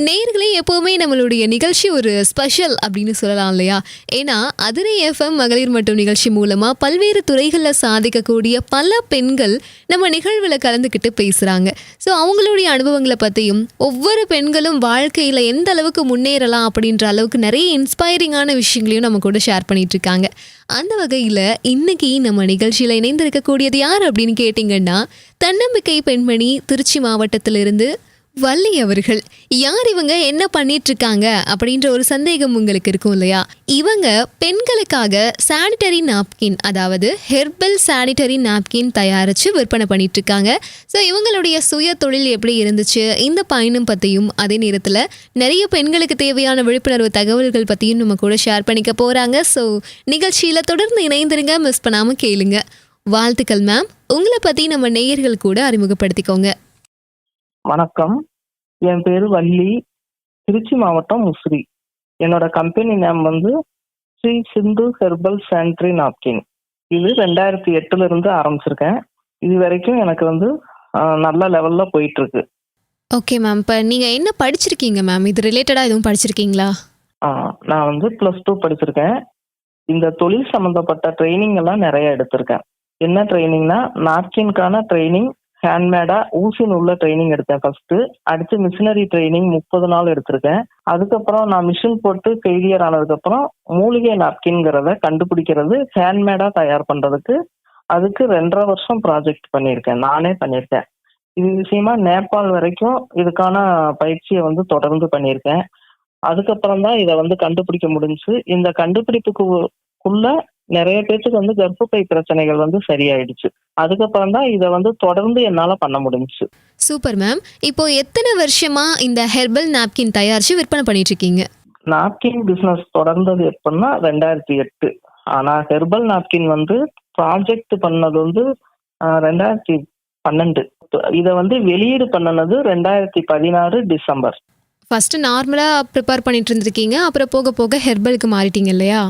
நேர்களே எப்போவுமே நம்மளுடைய நிகழ்ச்சி ஒரு ஸ்பெஷல் அப்படின்னு சொல்லலாம் இல்லையா? ஏன்னா அதிரை எஃப்எம் மகளிர் மட்டும் நிகழ்ச்சி மூலமாக பல்வேறு துறைகளில் சாதிக்கக்கூடிய பல பெண்கள் நம்ம நிகழ்வில் கலந்துக்கிட்டு பேசுகிறாங்க ஸோ அவங்களுடைய அனுபவங்களை பற்றியும் ஒவ்வொரு பெண்களும் வாழ்க்கையில் எந்த அளவுக்கு முன்னேறலாம் அப்படின்ற அளவுக்கு நிறைய இன்ஸ்பைரிங்கான விஷயங்களையும் நம்ம கூட ஷேர் பண்ணிட்டு இருக்காங்க. அந்த வகையில் இன்னைக்கு நம்ம நிகழ்ச்சியில் இணைந்திருக்கக்கூடியது யார் அப்படின்னு கேட்டிங்கன்னா தன்னம்பிக்கை பெண்மணி திருச்சி மாவட்டத்திலிருந்து வள்ளி அவர்கள் யார் இவங்க? என்ன பண்ணிட்டு இருக்காங்க அப்படின்ற ஒரு சந்தேகம் உங்களுக்கு இருக்கும் இல்லையா? இவங்க பெண்களுக்காக சானிட்டரி நாப்கின் அதாவது ஹெர்பல் சானிட்டரி நாப்கின் தயாரித்து விற்பனை பண்ணிட்டு இருக்காங்க ஸோ இவங்களுடைய சுய தொழில் எப்படி இருந்துச்சு? இந்த பயணம் பற்றியும் அதே நேரத்தில் நிறைய பெண்களுக்கு தேவையான விழிப்புணர்வு தகவல்கள் பற்றியும் நம்ம கூட ஷேர் பண்ணிக்க போகிறாங்க ஸோ நிகழ்ச்சியில் தொடர்ந்து இணைந்துருங்க. மிஸ் பண்ணாமல் கேளுங்க. வாழ்த்துக்கள் மேம் உங்களை பற்றி நம்ம நேயர்கள் கூட அறிமுகப்படுத்திக்கோங்க. வணக்கம். என் பேரு வள்ளி. திருச்சி மாவட்டம் முசிறி. என்னோட கம்பெனி நேம் வந்து Sri Sindhu herbal sanitary napkin. இது ரெண்டாயிரத்தி எட்டுல இருந்து ஆரம்பிச்சிருக்கேன். இது வரைக்கும் எனக்கு வந்து நல்ல லெவல்ல போயிட்டு இருக்கு ஓகே மேம் இப்போ நீங்கள் என்ன படிச்சிருக்கீங்க மேம் இது ரிலேட்டடாக எதுவும் படிச்சிருக்கீங்களா? நான் வந்து பிளஸ் டூ படிச்சிருக்கேன். இந்த தொழில் சம்பந்தப்பட்ட ட்ரைனிங் எல்லாம் நிறைய எடுத்திருக்கேன். என்ன ட்ரைனிங்னா நாப்கின்கான ட்ரைனிங் ஹேண்ட்மேடா ஊசி உள்ள ட்ரைனிங் எடுத்தேன் ஃபர்ஸ்ட் அடுத்து மிஷினரி ட்ரைனிங் முப்பது நாள் எடுத்திருக்கேன். அதுக்கப்புறம் நான் மிஷின் போட்டு ஃபெயிலியர் ஆனதுக்கப்புறம் மூலிகை நாப்கின்ங்கிறத கண்டுபிடிக்கிறது ஹேண்ட்மேடா தயார் பண்றதுக்கு அதுக்கு ரெண்டரை வருஷம் ப்ராஜெக்ட் பண்ணியிருக்கேன். நானே பண்ணியிருக்கேன். இது விஷயமா நேபாள் வரைக்கும் இதுக்கான பயிற்சியை வந்து தொடர்ந்து பண்ணியிருக்கேன். அதுக்கப்புறம் தான் இதை வந்து கண்டுபிடிக்க முடிஞ்சுச்சு இந்த கண்டுபிடிப்புக்குள்ள நிறைய பேர்த்துக்கு வந்து கர்ப்பப்பை பிரச்சனைகள் வந்து சரியாயிடுச்சு. அதுக்கப்புறம் தான் இதை வந்து தொடர்ந்து என்னால பண்ண முடிஞ்சுச்சு. Super ma'am. இப்போ எத்தனை வருஷமா இந்த ஹெர்பல் நாப்கின் தயாரித்து விற்பனை பண்ணிட்டு இருக்கீங்க நாப்கின் பிசினஸ் தொடர்ந்தது எப்படின்னா ரெண்டாயிரத்தி எட்டு. ஆனா ஹெர்பல் நாப்கின் வந்து ப்ராஜெக்ட் பண்ணது வந்து ரெண்டாயிரத்தி பன்னெண்டு. இதை வந்து வெளியீடு பண்ணினது ரெண்டாயிரத்தி பதினாறு டிசம்பர். ஃபர்ஸ்ட் நார்மலாக ப்ரிப்பேர் பண்ணிட்டு இருந்திருக்கீங்க அப்புறம் போக போக ஹெர்பலுக்கு மாறிட்டீங்க இல்லையா?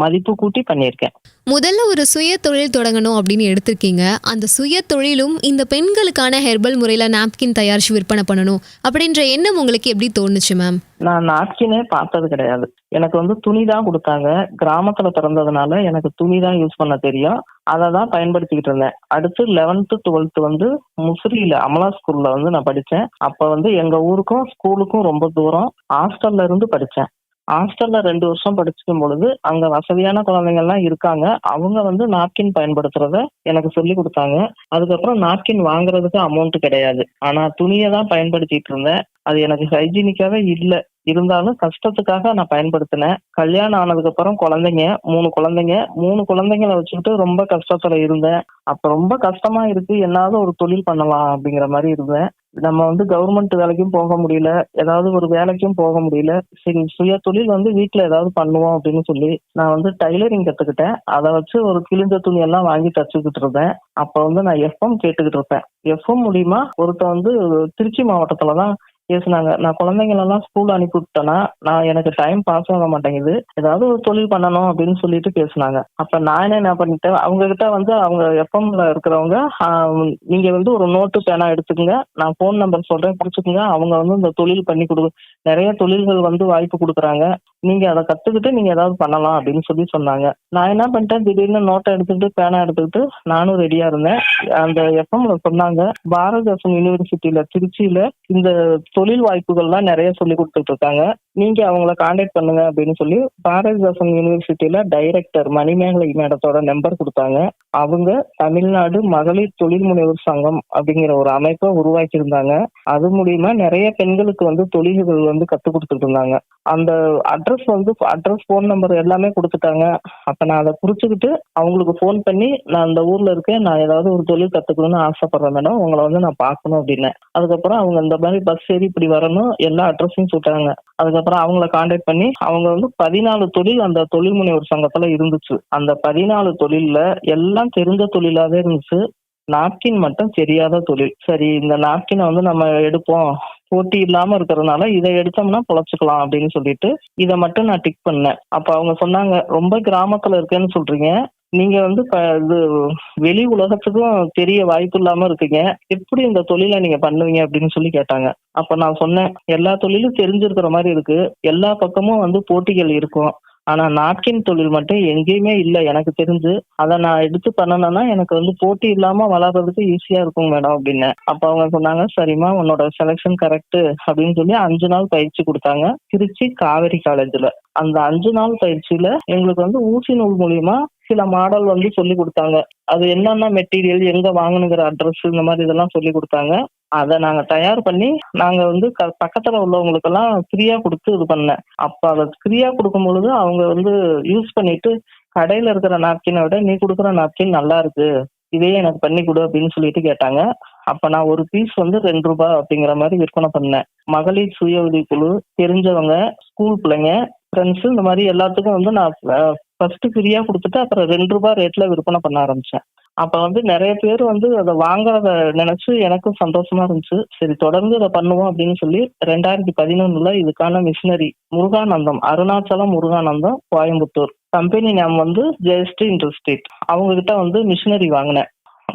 மதிப்பு கூட்டி பண்ணியிருக்கேன். முதல்ல ஒரு சுய தொழில் தொடங்கணும் அப்படின்னு எடுத்திருக்கீங்க. அந்த சுய தொழிலும் இந்த பெண்களுக்கான ஹெர்பல் முறையில் நாப்கின் தயாரித்து விற்பனை பண்ணணும் அப்படின்ற எண்ணம் உங்களுக்கு எப்படி தோணுச்சு மேம் நான் நாப்கினே பார்த்தது கிடையாது. எனக்கு வந்து துணி தான் கொடுத்தாங்க. கிராமத்துல பிறந்ததுனால எனக்கு துணி தான் யூஸ் பண்ண தெரியும். அதை தான் பயன்படுத்திக்கிட்டு இருந்தேன். அடுத்து லெவன்த்து டுவெல்த் வந்து முசிறியில அமலா ஸ்கூல்ல வந்து நான் படித்தேன். அப்போ வந்து எங்க ஊருக்கும் ஸ்கூலுக்கும் ரொம்ப தூரம். ஹாஸ்டல்ல இருந்து படித்தேன். ஹாஸ்டல்ல ரெண்டு வருஷம் படிச்சுக்கும் பொழுது அங்க வசதியான குழந்தைங்க எல்லாம் இருக்காங்க. அவங்க வந்து நாப்கின் பயன்படுத்துறத எனக்கு சொல்லி கொடுத்தாங்க. அதுக்கப்புறம் நாப்கின் வாங்குறதுக்கு அமௌண்ட் கிடையாது. ஆனா துணியை தான் பயன்படுத்திட்டு இருந்தேன். அது எனக்கு ஹைஜீனிக்காவே இல்லை. இருந்தாலும் கஷ்டத்துக்காக நான் பயன்படுத்தினேன். கல்யாணம் ஆனதுக்கு அப்புறம் குழந்தைங்க மூணு குழந்தைங்க மூணு குழந்தைங்கள வச்சுக்கிட்டு ரொம்ப கஷ்டத்துல இருந்தேன். அப்ப ரொம்ப கஷ்டமா இருக்கு. என்னாவது ஒரு தொழில் பண்ணலாம் அப்படிங்கிற மாதிரி இருந்தேன். நம்ம வந்து கவர்மெண்ட் வேலைக்கும் போக முடியல. ஏதாவது ஒரு வேலைக்கும் போக முடியல. சரி சுய தொழில் வந்து வீட்டில் ஏதாவது பண்ணுவோம் அப்படின்னு சொல்லி நான் வந்து டைலரிங் கத்துக்கிட்டேன். அதை வச்சு ஒரு கிழிஞ்ச துணி எல்லாம் வாங்கி தச்சுக்கிட்டு இருந்தேன். அப்ப வந்து நான் எஃப்எம் கேட்டுக்கிட்டு இருப்பேன். எஃப்எம் மூலியமா ஒருத்த வந்து திருச்சி மாவட்டத்தில் தான் பேசுனாங்க நான் குழந்தைங்களெல்லாம் ஸ்கூல் அனுப்பி விட்டேன்னா நான் எனக்கு டைம் பாஸ் ஆக மாட்டேங்குது. ஏதாவது ஒரு தொழில் பண்ணணும் அப்படின்னு சொல்லிட்டு பேசுனாங்க. அப்ப நான் என்ன பண்ணிட்டேன் அவங்க கிட்ட வந்து அவங்க எஃப்எம்ல இருக்கிறவங்க நீங்க வந்து ஒரு நோட்டு பேனா எடுத்துக்கங்க. நான் ஃபோன் நம்பர் சொல்றேன் பிடிச்சிக்கங்க. அவங்க வந்து இந்த தொழில் பண்ணி கொடு நிறைய தொழில்கள் வந்து வாய்ப்பு கொடுக்குறாங்க. நீங்க அதை கத்துக்கிட்டு நீங்க ஏதாவது பண்ணலாம் அப்படின்னு சொல்லி சொன்னாங்க. நான் என்ன பண்ணிட்டேன்? திடீர்னு நோட்டை எடுத்துக்கிட்டு பேனா எடுத்துக்கிட்டு நானும் ரெடியா இருந்தேன். அந்த எஃப்எம்ல சொன்னாங்க பாரதிதாசன் யூனிவர்சிட்டியில திருச்சியில இந்த தொழில் வாய்ப்புகள்லாம் நிறைய சொல்லி கொடுத்துட்டு இருக்காங்க. நீங்க அவங்கள காண்டாக்ட் பண்ணுங்க அப்படின்னு சொல்லி பாரதிதாசன் யூனிவர்சிட்டியில டைரக்டர் மணிமேகலை மேடத்தோட நம்பர் கொடுத்தாங்க. அவங்க தமிழ்நாடு மகளிர் தொழில் முனைவர் சங்கம் அப்படிங்கிற ஒரு அமைப்பை உருவாக்கியிருந்தாங்க. அது மூலியமா நிறைய பெண்களுக்கு வந்து தொழில்கள் வந்து கத்து கொடுத்துட்டு இருந்தாங்க. அந்த அட்ரஸ் வந்து அட்ரஸ் ஃபோன் நம்பர் எல்லாமே கொடுத்துட்டாங்க. அப்ப நான் அதை குறிச்சுக்கிட்டு அவங்களுக்கு ஃபோன் பண்ணி நான் அந்த ஊர்ல இருக்கேன் நான் ஏதாவது ஒரு தொழில் கத்துக்கணும்னு ஆசைப்படுறேன் மேடம் உங்களை வந்து நான் பார்க்கணும் அப்படின்னேன் அதுக்கப்புறம் அவங்க இந்த மாதிரி பஸ் ஏறி இப்படி வரணும் எல்லா அட்ரஸையும் சொல்லிட்டாங்க. அதுக்கப்புறம் அப்புறம் அவங்கள காண்டாக்ட் பண்ணி அவங்க வந்து பதினாலு தொழில் அந்த தொழில் முனைவர் சங்கத்துல இருந்துச்சு. அந்த பதினாலு தொழில்ல எல்லாம் தெரிஞ்ச தொழிலாவே இருந்துச்சு. நாப்கின் மட்டும் தெரியாத தொழில். சரி இந்த நாப்கினை வந்து நம்ம எடுப்போம். போட்டி இல்லாம இருக்கிறதுனால இதை எடுத்தோம்னா பொழைச்சிக்கலாம் அப்படின்னு சொல்லிட்டு இதை மட்டும் நான் டிக் பண்ணேன். அப்ப அவங்க சொன்னாங்க ரொம்ப கிராமத்துல இருக்கேன்னு சொல்றீங்க. நீங்க வந்து இது வெளி உலகத்துக்கும் தெரிய வாய்ப்பு இல்லாம இருக்கீங்க. எப்படி இந்த தொழிலை நீங்க பண்ணுவீங்க அப்படின்னு சொல்லி கேட்டாங்க. அப்ப நான் சொன்னேன் எல்லா தொழிலும் தெரிஞ்சிருக்கிற மாதிரி இருக்கு. எல்லா பக்கமும் வந்து போட்டிகள் இருக்கும். ஆனா நாப்கின் தொழில் மட்டும் எங்கேயுமே இல்லை எனக்கு தெரிஞ்சு. அதை நான் எடுத்து பண்ணணும்னா எனக்கு வந்து போட்டி இல்லாம வளர்றதுக்கு ஈஸியா இருக்கும் மேடம் அப்படின்னு. அப்ப அவங்க சொன்னாங்க சரிம்மா உன்னோட செலெக்ஷன் கரெக்ட் அப்படின்னு சொல்லி அஞ்சு நாள் பயிற்சி கொடுத்தாங்க. திருச்சி காவேரி காலேஜ்ல அந்த அஞ்சு நாள் பயிற்சியில எங்களுக்கு வந்து ஊசி நூல் மூலியமா சில மாடல் வந்து சொல்லி கொடுத்தாங்க. அது என்னென்ன மெட்டீரியல் எங்க வாங்கணுங்கிற அட்ரஸ் இந்த மாதிரி இதெல்லாம் சொல்லி கொடுத்தாங்க. அதை நாங்க தயார் பண்ணி நாங்க வந்து க- பக்கத்துல உள்ளவங்களுக்கெல்லாம் ஃப்ரீயா கொடுத்து இது பண்ணேன். அப்ப அதை ஃப்ரீயா கொடுக்கும் பொழுது அவங்க வந்து யூஸ் பண்ணிட்டு கடையில இருக்கிற நாப்கினை விட நீ கொடுக்குற நாப்கின் நல்லா இருக்கு. இதே எனக்கு பண்ணி கொடு அப்படின்னு சொல்லிட்டு கேட்டாங்க. அப்ப நான் ஒரு பீஸ் வந்து ரெண்டு ரூபாய் அப்படிங்கிற மாதிரி விற்பனை பண்ணேன். மகளிர் சுய உதவி குழு தெரிஞ்சவங்க ஸ்கூல் பிள்ளைங்க ஃப்ரெண்ட்ஸ் இந்த மாதிரி எல்லாத்துக்கும் வந்து நான் ஃபர்ஸ்ட் ஃப்ரீயா கொடுத்துட்டு அப்புறம் ரெண்டு ரூபாய் ரேட்ல விற்பனை பண்ண ஆரம்பிச்சேன். அப்ப வந்து நிறைய பேர் வந்து அதை வாங்குறத நினைச்சு எனக்கும் சந்தோஷமா இருந்துச்சு. சரி தொடர்ந்து இதை பண்ணுவோம் அப்படின்னு சொல்லி ரெண்டாயிரத்தி பதினொன்னுல இதுக்கான machinery Muruganantham Arunachalam Muruganantham Coimbatore. Company name வந்து ஜெயஸ்ரீ இண்டஸ்ட்ரீட் அவங்க கிட்ட வந்து மிஷினரி வாங்கினேன்.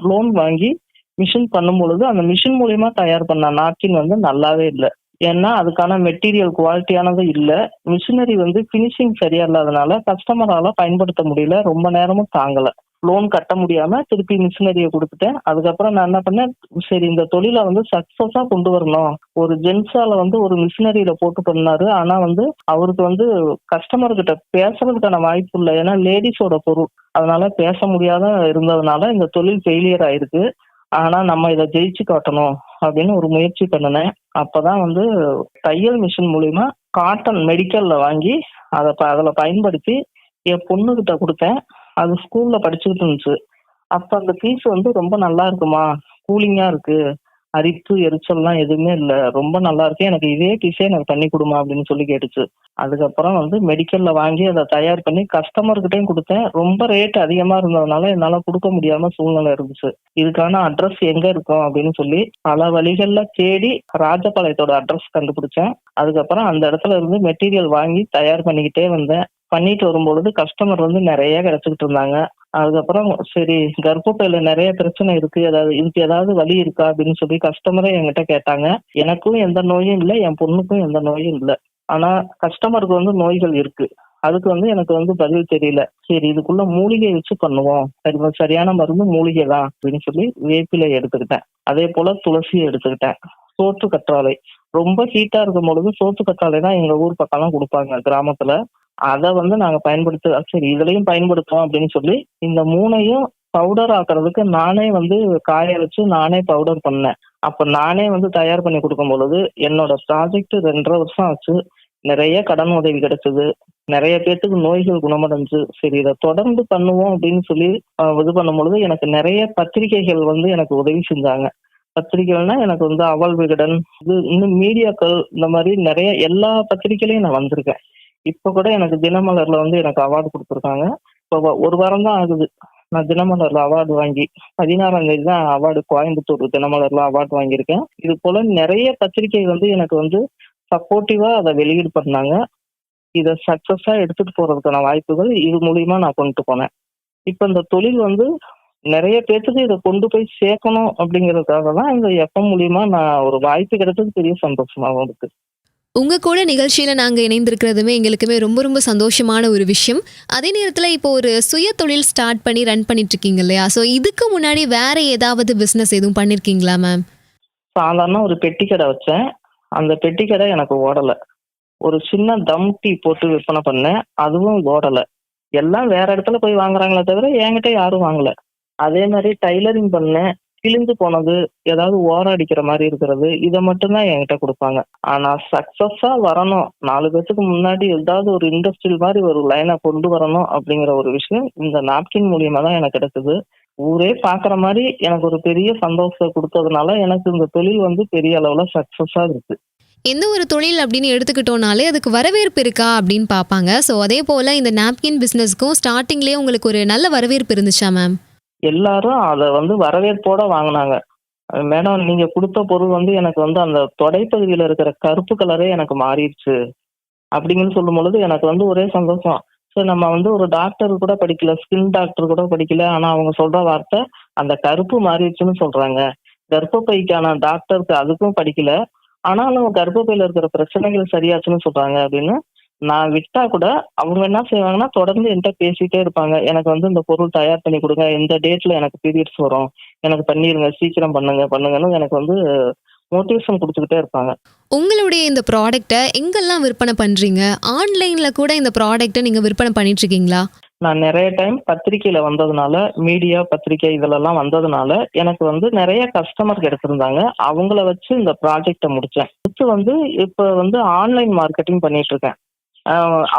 லோன் வாங்கி மிஷின் பண்ணும் பொழுது அந்த மிஷின் மூலியமா தயார் பண்ண நாப்கின் வந்து நல்லாவே இல்லை. ஏன்னா அதுக்கான மெட்டீரியல் குவாலிட்டியானது இல்லை. மிஷினரி வந்து ஃபினிஷிங் சரியா இல்லாதனால கஸ்டமரால பயன்படுத்த முடியல. ரொம்ப நேரமும் தாங்கல. லோன் கட்ட முடியாம திருப்பி மிஷினரியை கொடுத்துட்டேன். அதுக்கப்புறம் நான் என்ன பண்ணேன்? சரி இந்த தொழிலை வந்து சக்சஸா கொண்டு வரணும். ஒரு ஜென்ஸால வந்து ஒரு மிஷினரியில போட்டு பண்ணாரு. ஆனா வந்து அவருக்கு வந்து கஸ்டமர் கிட்ட பேசுறதுக்கான வாய்ப்பு இல்லை. ஏன்னா லேடிஸோட பொருள். அதனால பேச முடியாத இருந்ததுனால இந்த தொழில் ஃபெயிலியர் ஆயிருக்கு. ஆனா நம்ம இதை ஜெயிச்சு காட்டணும் அப்படின்னு ஒரு முயற்சி பண்ணினேன். அப்பதான் வந்து தையல் மிஷின் மூலியமா காட்டன் மெடிக்கல்ல வாங்கி அதை ப- பயன்படுத்தி என் பொண்ணுகிட்ட கொடுத்தேன். அது ஸ்கூல்ல படிச்சுக்கிட்டு இருந்துச்சு. அப்ப அந்த பீஸ் வந்து ரொம்ப நல்லா இருக்குமா? கூலிங்கா இருக்கு. அரிப்பு எரிச்சல்லாம் எதுவுமே இல்லை. ரொம்ப நல்லா இருக்கு. எனக்கு இதே பீஸே எனக்கு பண்ணி கொடுமா அப்படின்னு சொல்லி கேட்டுச்சு. அதுக்கப்புறம் வந்து மெடிக்கல்ல வாங்கி அதை தயார் பண்ணி கஸ்டமர்கிட்டையும் கொடுத்தேன். ரொம்ப ரேட் அதிகமா இருந்ததுனால என்னால கொடுக்க முடியாம சூழ்நிலை இருந்துச்சு. இதுக்கான அட்ரஸ் எங்க இருக்கும் அப்படின்னு சொல்லி பல வழிகள்ல தேடி ராஜபாளையத்தோட அட்ரஸ் கண்டுபிடிச்சேன். அதுக்கப்புறம் அந்த இடத்துல இருந்து மெட்டீரியல் வாங்கி தயார் பண்ணிக்கிட்டே வந்தேன். பண்ணிட்டு வரும்பொழுது கஸ்டமர் வந்து நிறைய கிடைச்சிக்கிட்டு இருந்தாங்க. அதுக்கப்புறம் சரி கர்ப்பப்பையில நிறைய பிரச்சனை இருக்கு. ஏதாவது இதுக்கு ஏதாவது வழி இருக்கா அப்படின்னு சொல்லி கஸ்டமரே என்கிட்ட கேட்டாங்க. எனக்கும் எந்த நோயும் இல்லை என் பொண்ணுக்கும் எந்த நோயும் இல்லை. ஆனா கஸ்டமருக்கு வந்து நோய்கள் இருக்கு. அதுக்கு வந்து எனக்கு வந்து பதில் தெரியல. சரி இதுக்குள்ள மூலிகை வச்சு பண்ணுவோம். சரி சரியான மருந்து மூலிகை தான் அப்படின்னு சொல்லி வேப்பிலை எடுத்துக்கிட்டேன். அதே போல துளசியை எடுத்துக்கிட்டேன். சோற்று கற்றாழை ரொம்ப ஹீட்டா இருக்கும் பொழுது சோற்று கற்றாழை தான் எங்க ஊர் பக்கம்லாம் கொடுப்பாங்க கிராமத்துல. அதை வந்து நாங்க பயன்படுத்த சரி இதுலயும் பயன்படுத்துவோம் அப்படின்னு சொல்லி இந்த மூணையும் பவுடர் ஆக்குறதுக்கு நானே வந்து காய வச்சு நானே பவுடர் பண்ணேன். அப்ப நானே வந்து தயார் பண்ணி கொடுக்கும் பொழுது என்னோட ப்ராஜெக்ட் ரெண்டரை வருஷம் ஆச்சு. நிறைய கடன் உதவி கிடைச்சது. நிறைய பேர்த்துக்கு நோய்கள் குணமடைஞ்சு சரி இதை தொடர்ந்து பண்ணுவோம் அப்படின்னு சொல்லி இது பண்ணும்பொழுது எனக்கு நிறைய பத்திரிகைகள் வந்து எனக்கு உதவி செஞ்சாங்க. பத்திரிகைகள்னா எனக்கு வந்து அவல் விகடன் இது இன்னும் மீடியாக்கள் இந்த மாதிரி நிறைய எல்லா பத்திரிகையிலையும் நான் வந்திருக்கேன். இப்ப கூட எனக்கு தினமலர்ல வந்து எனக்கு அவார்டு கொடுத்துருக்காங்க. இப்போ வ- ஒரு வாரம் தான் ஆகுது. நான் தினமலர்ல அவார்டு வாங்கி பதினாறாம் தேதி தான் அவார்டு கோயம்புத்தூர் தினமலர்ல அவார்டு வாங்கியிருக்கேன். இது போல நிறைய பத்திரிகை வந்து எனக்கு வந்து சப்போர்ட்டிவா அதை வெளியீடு பண்ணாங்க. இதை சக்சஸா எடுத்துட்டு போறதுக்கான வாய்ப்புகள் இது மூலியமா நான் கொண்டு போனேன். இப்ப இந்த தொழில் வந்து நிறைய பேர்த்துக்கு இதை கொண்டு போய் சேர்க்கணும் அப்படிங்கறதுக்காக தான் இந்த எஃப்எம் மூலியமா நான் ஒரு வாய்ப்பு கிடைச்சது பெரிய சந்தோஷமாகவும் இருக்கு. உங்க கூட நிகழ்ச்சியில நாங்க இணைந்திருக்கிறதுமே எங்களுக்குமே ரொம்ப ரொம்ப சந்தோஷமான ஒரு விஷயம். அதே நேரத்துல இப்போ ஒரு சுய தொழில் ஸ்டார்ட் பண்ணி ரன் பண்ணிட்டு இருக்கீங்க இல்லையா? ஸோ இதுக்கு முன்னாடி வேற ஏதாவது பிசினஸ் எதுவும் பண்ணிருக்கீங்களா மேம் சாதாரண ஒரு பெட்டி கடை வச்சேன். அந்த பெட்டி கடை எனக்கு ஓடல. ஒரு சின்ன தம் டீ போட்டு விற்பனை பண்ணேன். அதுவும் ஓடல. எல்லாம் வேற இடத்துல போய் வாங்குறாங்களே தவிர என்கிட்ட யாரும் வாங்கல. அதே மாதிரி டைலரிங் பண்ணேன். கிழிந்து போனது ஏதாவது ஓரம் அடிக்கிற மாதிரி இருக்கிறது இதை மட்டும்தான் என்கிட்ட கொடுப்பாங்க. ஆனா சக்சஸா வரணும். நாலு பேர்த்துக்கு முன்னாடி ஏதாவது ஒரு இண்டஸ்ட்ரியல் மாதிரி ஒரு லைனை கொண்டு வரணும் அப்படிங்கிற ஒரு விஷயம் இந்த நாப்கின் மூலியமா தான் எனக்கு கிடைச்சது ஊரே பாக்குற மாதிரி எனக்கு ஒரு பெரிய சந்தோஷத்தை கொடுத்ததுனால எனக்கு இந்த தொழில் வந்து பெரிய அளவுல சக்சஸா இருக்கு. எந்த ஒரு தொழில் அப்படின்னு எடுத்துக்கிட்டோம்னாலே அதுக்கு வரவேற்பு இருக்கா அப்படின்னு பார்ப்பாங்க. ஸோ அதே போல் இந்த நாப்கின் பிஸ்னஸ்க்கும் ஸ்டார்டிங்லேயே உங்களுக்கு ஒரு நல்ல வரவேற்பு இருந்துச்சா மேம் எல்லாரும் அதை வந்து வரவேற்போட வாங்கினாங்க. மேடம் நீங்க கொடுத்த பொருள் வந்து எனக்கு வந்து அந்த தொடைப்பகுதியில இருக்கிற கருப்பு கலரே எனக்கு மாறிடுச்சு அப்படிங்கன்னு சொல்லும் பொழுது எனக்கு வந்து ஒரே சந்தோஷம். ஸோ நம்ம வந்து ஒரு டாக்டர் கூட படிக்கல ஸ்கின் டாக்டர் கூட படிக்கல ஆனா அவங்க சொல்ற வார்த்தை அந்த கருப்பு மாறிடுச்சுன்னு சொல்றாங்க. கர்ப்பப்பைக்கான டாக்டருக்கு அதுக்கும் படிக்கல. ஆனாலும் கர்ப்பப்பையில இருக்கிற பிரச்சனைகள் சரியாச்சுன்னு சொல்றாங்க அப்படின்னு நான் விட்டா கூட அவங்க என்ன செய்வாங்கன்னா தொடர்ந்து என்கிட்ட பேசிட்டே இருப்பாங்க. எனக்கு வந்து இந்த பொருள் தயார் பண்ணி கொடுங்க. இந்த டேட்ல எனக்கு பீரியட்ஸ் வரும். எனக்கு பண்ணிருங்க. சீக்கிரம் பண்ணுங்க பண்ணுங்கன்னு எனக்கு வந்து மோட்டிவேஷன் கொடுத்துக்கிட்டே இருப்பாங்க. உங்களுடைய இந்த ப்ராடக்ட்டை எங்கெல்லாம் விற்பனை பண்ணுறீங்க ஆன்லைனில் கூட இந்த ப்ராடக்ட்டை நீங்கள் விற்பனை பண்ணிட்டு இருக்கீங்களா நான் நிறைய டைம் பத்திரிக்கையில வந்ததுனால மீடியா பத்திரிக்கை இதுலலாம் வந்ததுனால எனக்கு வந்து நிறைய கஸ்டமர் கிடைச்சிருந்தாங்க அவங்கள வச்சு இந்த ப்ராஜெக்டை முடிச்சேன். அடுத்து வந்து இப்போ வந்து ஆன்லைன் மார்க்கெட்டிங் பண்ணிட்டு இருக்கேன்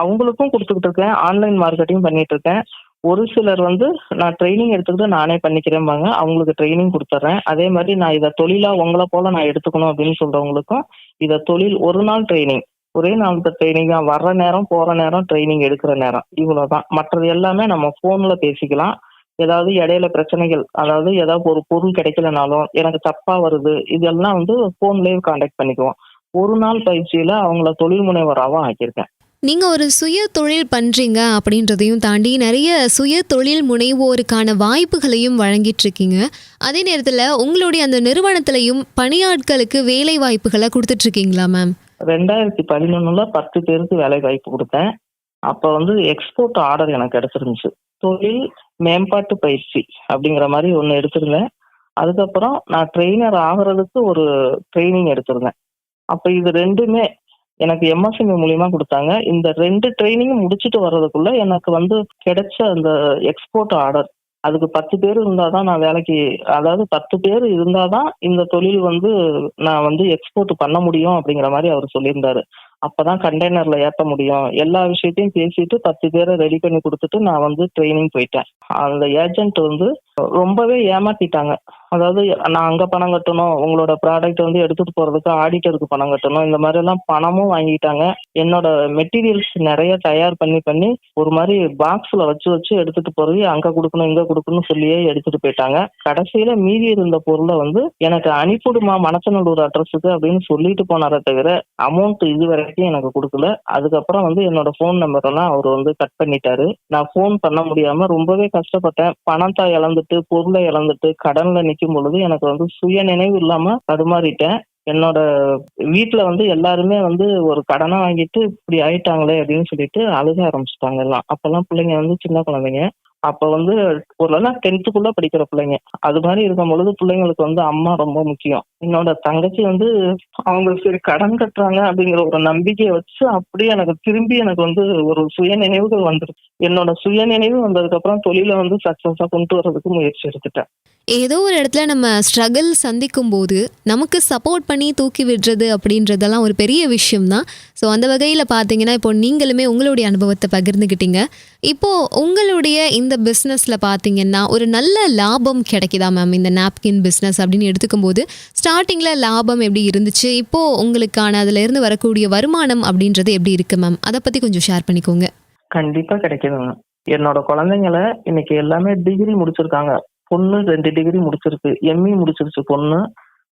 அவங்களுக்கும் கொடுத்துக்கிட்டு இருக்கேன். ஆன்லைன் மார்க்கெட்டிங் பண்ணிட்டு இருக்கேன். ஒரு சிலர் வந்து நான் ட்ரைனிங் எடுத்துக்கிட்டு நானே பண்ணிக்கிறேன்பாங்க அவங்களுக்கு ட்ரைனிங் கொடுத்துட்றேன் அதே மாதிரி நான் இதை தொழிலா உங்களை போல நான் எடுத்துக்கணும் அப்படின்னு சொல்றவங்களுக்கும் இதை தொழில் ஒரு நாள் ட்ரைனிங் ஒரே நாளுக்கு ட்ரைனிங் தான் வர்ற நேரம் போற நேரம் ட்ரைனிங் எடுக்கிற நேரம். இவ்வளவுதான். மற்றது எல்லாமே நம்ம போன்ல பேசிக்கலாம். ஏதாவது இடையில பிரச்சனைகள் அதாவது ஏதாவது ஒரு பொருள் கிடைக்கலனாலும் எனக்கு தப்பா வருது இதெல்லாம் வந்து போன்லயே கான்டாக்ட் பண்ணிக்குவோம். ஒரு நாள் பயிற்சியில அவங்கள தொழில் முனைவராகவும் ஆக்கியிருக்கேன். நீங்கள் ஒரு சுய தொழில் பண்ணுறீங்க அப்படின்றதையும் தாண்டி நிறைய சுய தொழில் முனைவோருக்கான வாய்ப்புகளையும் வழங்கிட்டு இருக்கீங்க அதே நேரத்தில் உங்களுடைய அந்த நிறுவனத்திலையும் பணியாட்களுக்கு வேலை வாய்ப்புகளை கொடுத்துட்ருக்கீங்களா மேம் ரெண்டாயிரத்தி பதினொன்னுல பத்து பேருக்கு வேலை வாய்ப்பு கொடுத்தேன். அப்போ வந்து எக்ஸ்போர்ட் ஆர்டர் எனக்கு கிடைச்சிருந்துச்சு தொழில் மேம்பாட்டு பயிற்சி அப்படிங்கிற மாதிரி ஒன்று எடுத்திருந்தேன். அதுக்கப்புறம் நான் ட்ரெயினர் ஆகிறதுக்கு ஒரு ட்ரைனிங் எடுத்திருந்தேன். அப்போ இது ரெண்டுமே எனக்கு எம்எஸ்எம்இ மூலியமா கொடுத்தாங்க. இந்த ரெண்டு ட்ரைனிங்கும் முடிச்சுட்டு வர்றதுக்குள்ள எனக்கு வந்து கிடைச்ச அந்த எக்ஸ்போர்ட் ஆர்டர் அதுக்கு பத்து பேர் இருந்தாதான் நான் வேலைக்கு அதாவது பத்து பேர் இருந்தாதான் இந்த தொழில் வந்து நான் வந்து எக்ஸ்போர்ட் பண்ண முடியும் அப்படிங்கிற மாதிரி அவர் சொல்லியிருந்தாரு. அப்பதான் கண்டெய்னர்ல ஏற்ற முடியும். எல்லா விஷயத்தையும் பேசிட்டு பத்து பேரை ரெடி பண்ணி கொடுத்துட்டு நான் வந்து ட்ரைனிங் போயிட்டேன். அந்த ஏஜென்ட் வந்து ரொம்பவே ஏமாத்திட்டாங்க. அதாவது நான் அங்க பணம் கட்டணும் உங்களோட ப்ராடக்ட் வந்து எடுத்துட்டு போறதுக்கு ஆடிட்டருக்கு பணம் கட்டணும் இந்த மாதிரி எல்லாம் பணமும் வாங்கிட்டாங்க. என்னோட மெட்டீரியல்ஸ் நிறைய தயார் பண்ணி பண்ணி ஒரு மாதிரி பாக்ஸ்ல வச்சு வச்சு எடுத்துட்டு போறது அங்க கொடுக்கணும் இங்க கொடுக்கணும்னு சொல்லியே எடுத்துட்டு போயிட்டாங்க. கடைசியில மீதி இருந்த பொருளை வந்து எனக்கு அனுப்பிடுமா மனசநல்லூர் அட்ரஸுக்கு அப்படின்னு சொல்லிட்டு போனாரே தவிர அமௌண்ட் இதுவரை வரைக்கும் எனக்கு கொடுக்கல. அதுக்கப்புறம் வந்து என்னோட ஃபோன் நம்பர் எல்லாம் அவர் வந்து கட் பண்ணிட்டாரு. நான் ஃபோன் பண்ண முடியாம ரொம்பவே கஷ்டப்பட்டேன். பணத்தை இழந்துட்டு பொருளை இழந்துட்டு கடன்ல நிற்கும் பொழுது எனக்கு வந்து சுய நினைவு இல்லாம தடுமாறிட்டேன். என்னோட வீட்டுல வந்து எல்லாருமே வந்து ஒரு கடனை வாங்கிட்டு இப்படி ஆயிட்டாங்களே அப்படின்னு சொல்லிட்டு அழுக ஆரம்பிச்சிட்டாங்க எல்லாம். அப்பெல்லாம் பிள்ளைங்க வந்து சின்ன குழந்தைங்க. அப்ப வந்து ஓரளவு டென்த்துக்குள்ள படிக்கிற பிள்ளைங்க. அது மாதிரி இருக்கும் பொழுது பிள்ளைங்களுக்கு வந்து அம்மா ரொம்ப முக்கியம். என்னோட தங்கச்சி வந்து அவங்க சரி கடன் கட்டுறாங்க அப்படிங்கிற ஒரு நம்பிக்கையை வச்சு அப்படியே எனக்கு திரும்பி எனக்கு வந்து ஒரு சுய நினைவுகள் வந்துருச்சு. என்னோட சுய நினைவு வந்ததுக்கு அப்புறம் தொழிலை வந்து சக்சஸா கொண்டு வர்றதுக்கு முயற்சி எடுத்துட்டேன். ஏதோ ஒரு இடத்துல நம்ம ஸ்ட்ரகிள் சந்திக்கும் போது நமக்கு சப்போர்ட் பண்ணி தூக்கி விடுறது அப்படின்றதெல்லாம் ஒரு பெரிய விஷயம்தான். ஸோ அந்த வகையில் பார்த்தீங்கன்னா இப்போ நீங்களுமே உங்களுடைய அனுபவத்தை பகிர்ந்துக்கிட்டீங்க இப்போது உங்களுடைய இந்த பிஸ்னஸில் பார்த்தீங்கன்னா ஒரு நல்ல லாபம் கிடைக்குதா மேம் இந்த நாப்கின் பிஸ்னஸ் அப்படின்னு எடுத்துக்கும் போது ஸ்டார்டிங்கில் லாபம் எப்படி இருந்துச்சு? இப்போது உங்களுக்கான அதுல இருந்து வரக்கூடிய வருமானம் அப்படின்றது எப்படி இருக்கு மேம் அதை பற்றி கொஞ்சம் ஷேர் பண்ணிக்கோங்க. கண்டிப்பா கிடைக்குதுங்க என்னோட குழந்தைங்கள இன்னைக்கு எல்லாமே டிகிரி முடிச்சிருக்காங்க. பொண்ணு ரெண்டு டிகிரி முடிச்சிருக்கு. எம்இ முடிச்சிருச்சு பொண்ணு.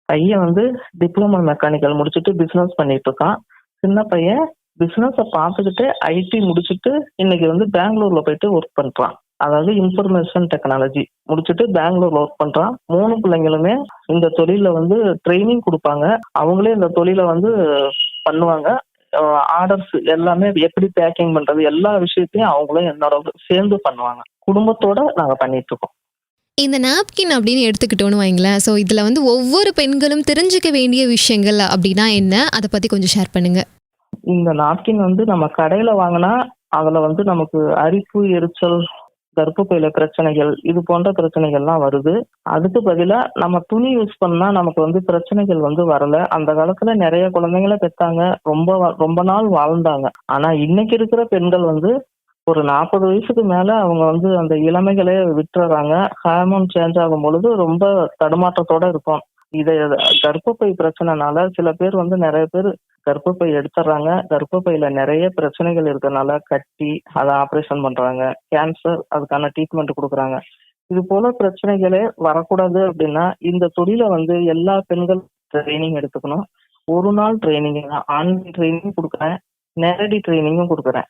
பையன் வந்து டிப்ளமா மெக்கானிக்கல் முடிச்சுட்டு பிசினஸ் பண்ணிட்டு இருக்கான். சின்ன பையன் பிஸ்னஸை பார்த்துக்கிட்டு ஐடி முடிச்சுட்டு இன்னைக்கு வந்து பெங்களூர்ல போயிட்டு ஒர்க் பண்றான். அதாவது இன்ஃபர்மேஷன் டெக்னாலஜி முடிச்சுட்டு பெங்களூர்ல ஒர்க் பண்றான். மூணு பிள்ளைங்களுமே இந்த தொழில வந்து ட்ரைனிங் கொடுப்பாங்க. அவங்களே இந்த தொழிலை வந்து பண்ணுவாங்க. ஆர்டர்ஸ் எல்லாமே எப்படி பேக்கிங் பண்றது எல்லா விஷயத்தையும் அவங்களும் என்னோட சேர்ந்து பண்ணுவாங்க. குடும்பத்தோட நாங்க பண்ணிட்டு இருக்கோம். இந்த நாப்கின் அப்படின்னு எடுத்துக்கிட்டோன்னு வைங்களேன். ஸோ இதில் வந்து ஒவ்வொரு பெண்களும் தெரிஞ்சுக்க வேண்டிய விஷயங்கள் அப்படின்னா என்ன? அதை பற்றி கொஞ்சம் ஷேர் பண்ணுங்க. இந்த நாப்கின் வந்து நம்ம கடையில் வாங்கினா அதில் வந்து நமக்கு அரிப்பு எரிச்சல் கர்ப்பப்பையில பிரச்சனைகள் இது போன்ற பிரச்சனைகள்லாம் வருது. அதுக்கு பதிலாக நம்ம துணி யூஸ் பண்ணா நமக்கு வந்து பிரச்சனைகள் வந்து வரல. அந்த காலத்துல நிறைய குழந்தைங்கள பெத்தாங்க. ரொம்ப வா- ரொம்ப நாள் வாழ்ந்தாங்க. ஆனா இன்னைக்கு இருக்கிற பெண்கள் வந்து ஒரு நாற்பது வயசுக்கு மேல அவங்க வந்து அந்த இளமைகளே விட்டுறாங்க. ஹார்மோன் சேஞ்ச் ஆகும் பொழுது ரொம்ப தடுமாற்றத்தோட இருக்கும். இதை கர்ப்பப்பை பிரச்சனைனால சில பேர் வந்து நிறைய பேர் கர்ப்பப்பை எடுத்துடுறாங்க கர்ப்பப்பையில நிறைய பிரச்சனைகள் இருக்கறனால கட்டி அதை ஆப்ரேஷன் பண்றாங்க. கேன்சர் அதுக்கான ட்ரீட்மெண்ட் கொடுக்குறாங்க. இது போல பிரச்சனைகளே வரக்கூடாது அப்படின்னா இந்த தொழிலை வந்து எல்லா பெண்கள் ட்ரைனிங் எடுத்துக்கணும். ஒரு நாள் ட்ரைனிங் ஆன்லைன் ட்ரைனிங் கொடுக்குறேன். நேரடி ட்ரைனிங்கும் கொடுக்குறேன்.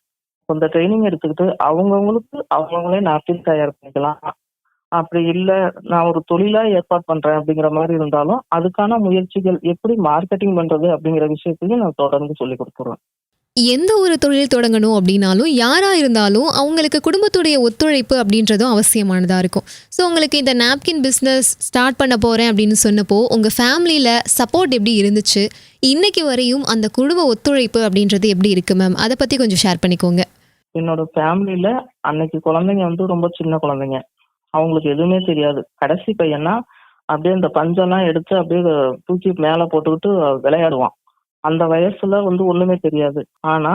இந்த ட்ரைனிங் எடுத்துக்கிட்டு அவங்கவுங்களுக்கு அவங்கவுங்களே நாப்கின் தயார் பண்ணிக்கலாம் அப்படி இல்லை நான் ஒரு தொழிலா ஏற்பாடு பண்றேன் அப்படிங்கிற மாதிரி இருந்தாலும் அதுக்கான முயற்சிகள் எப்படி மார்க்கெட்டிங் பண்றது அப்படிங்கிற விஷயத்தையும் நான் தொடர்ந்து சொல்லி கொடுத்துருவேன். எந்த ஒரு தொழில் தொடங்கணும் அப்படின்னாலும் யாரா இருந்தாலும் அவங்களுக்கு குடும்பத்துடைய ஒத்துழைப்பு அப்படின்றதும் அவசியமானதா இருக்கும். ஸோ உங்களுக்கு இந்த நாப்கின் பிஸ்னஸ் ஸ்டார்ட் பண்ண போறேன் அப்படின்னு சொன்னப்போ உங்க ஃபேமிலியில சப்போர்ட் எப்படி இருந்துச்சு? இன்னைக்கு வரையும் அந்த குடும்ப ஒத்துழைப்பு அப்படின்றது எப்படி இருக்கு மேம் அதை பத்தி கொஞ்சம் ஷேர் பண்ணிக்கோங்க. என்னோட ஃபேமிலியில அன்னைக்கு குழந்தைங்க வந்து ரொம்ப சின்ன குழந்தைங்க. அவங்களுக்கு எதுவுமே தெரியாது. கடைசி பையனா அப்படியே இந்த பஞ்செல்லாம் எடுத்து அப்படியே தூக்கி மேல போட்டுக்கிட்டு விளையாடுவான். அந்த வயசுல வந்து ஒண்ணுமே தெரியாது. ஆனா